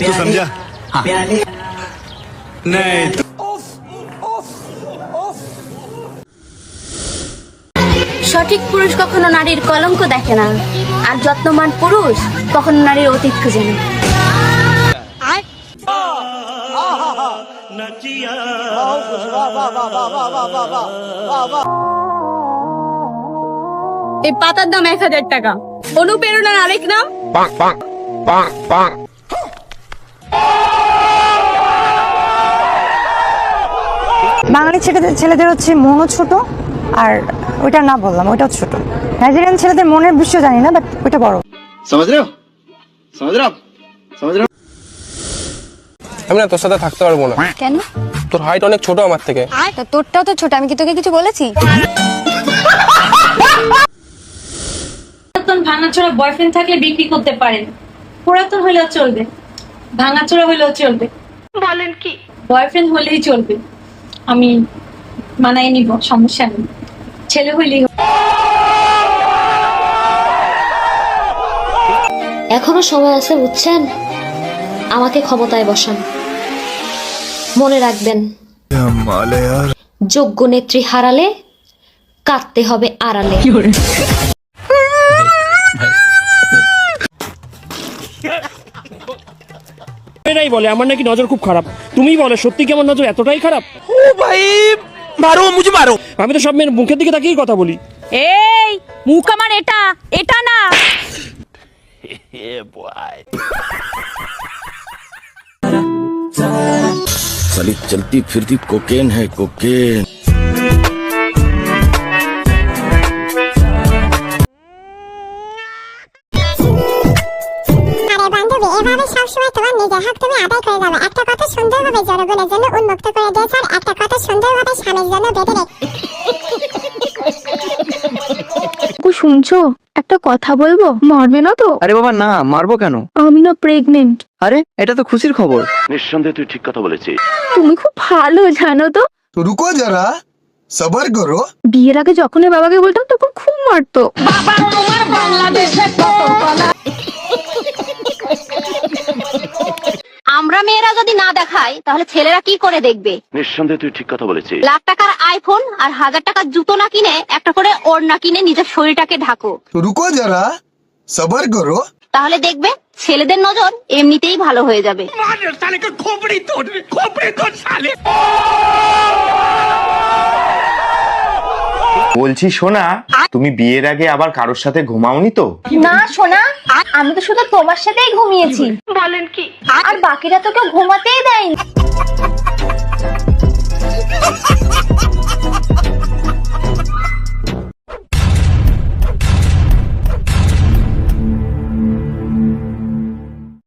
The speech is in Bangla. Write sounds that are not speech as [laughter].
तू समझा नहीं সঠিক পুরুষ কখনো নারীর কলঙ্ক দেখে না আর যত্নবান পুরুষ কখনো নারীর অতীত খুঁজে না এই পাতার দাম এক হাজার টাকা অনুপ্রেরণার আরেক নাম? বাঙালি ছেলেদের ছেলেদের হচ্ছে মনও ছোট আর ওইটা না বললাম ওইটাও ছোট। নাইজেরিয়ান ছেলেদের মনের বিষয় জানি না বাট ওইটা বড়। আমি না তোর সাথে থাকতে পারব না। কেন? তোর হাইট অনেক ছোট আমার থেকে। তোরটাও তো ছোট আমি কি তোকে কিছু বলেছি? পুরাতন ভাঙাচোরা বয়ফ্রেন্ড থাকলে বিক্রি করতে পারেন। পুরাতন হলেও চলবে। ভাঙাচোরা হলেও চলবে। বলেন কি? বয়ফ্রেন্ড হলেই চলবে। আমি মানাই নিব সমস্যা নেই। ছেলে হইলেই এখনও সময় আছে বুঝছেন? আমাকে ক্ষমতায় বসান। মনে রাখবেন যোগ্য নেত্রী হারালে কাটতে হবে আড়ালে। [laughs] এরাই বলে আমার নাকি নজর খুব খারাপ তুমি বলে সত্যি কি আমার নজর এতটাই খারাপ ও ভাই মারো মুঝে মারো আমি তো সব মেয়ের মুখের দিকে তাকিয়েই কথা বলি এই মুখ আমার এটা এটা না साली चलती फिरती कोकेन है कोकेन সময় তোমার নিজের হাত তুমি আদায় করে যাবে। একটা কথা সুন্দরভাবে জনগণের জন্য উন্মুক্ত করে দিয়েছে আর একটা কথা সুন্দরভাবে স্বামীর জন্য বেঁধে রেখে শুনছো? একটা কথা বলব? মারবে না তো? আরে বাবা না মারবো কেন? আমি না প্রেগনেন্ট আরে এটা তো খুশির খবর। নিঃসন্দেহে তুই ঠিক কথা বলেছিস। তুমি খুব ভালো জানো তো। তো রুকো যারা সবার করো। বিয়ের আগে যখনই বাবাকে বলতাম তখন খুব মারতো। বাবা তোমার বাংলাদেশে কত আমরা মেয়েরা যদি না দেখাই তাহলে ছেলেরা কি করে দেখবে? নিঃসন্দেহে তুই ঠিক কথা বলেছিস। লাখ টাকার আইফোন আর হাজার টাকার জুতো না কিনে একটা করে ওড়না কিনে নিজের শরীরটাকে ঢাকো। রুকো যারা সবার করো। তাহলে দেখবে ছেলেদের নজর এমনিতেই ভালো হয়ে যাবে। বলছি সোনা তুমি বিয়ের আগে আবার কারোর সাথে ঘুমাওনি তো? না সোনা আমি তো শুধু তোমার সাথেই ঘুমিয়েছি। বলেন কি? আর বাকিরা তো কেউ ঘুমাতেই দেয়নি।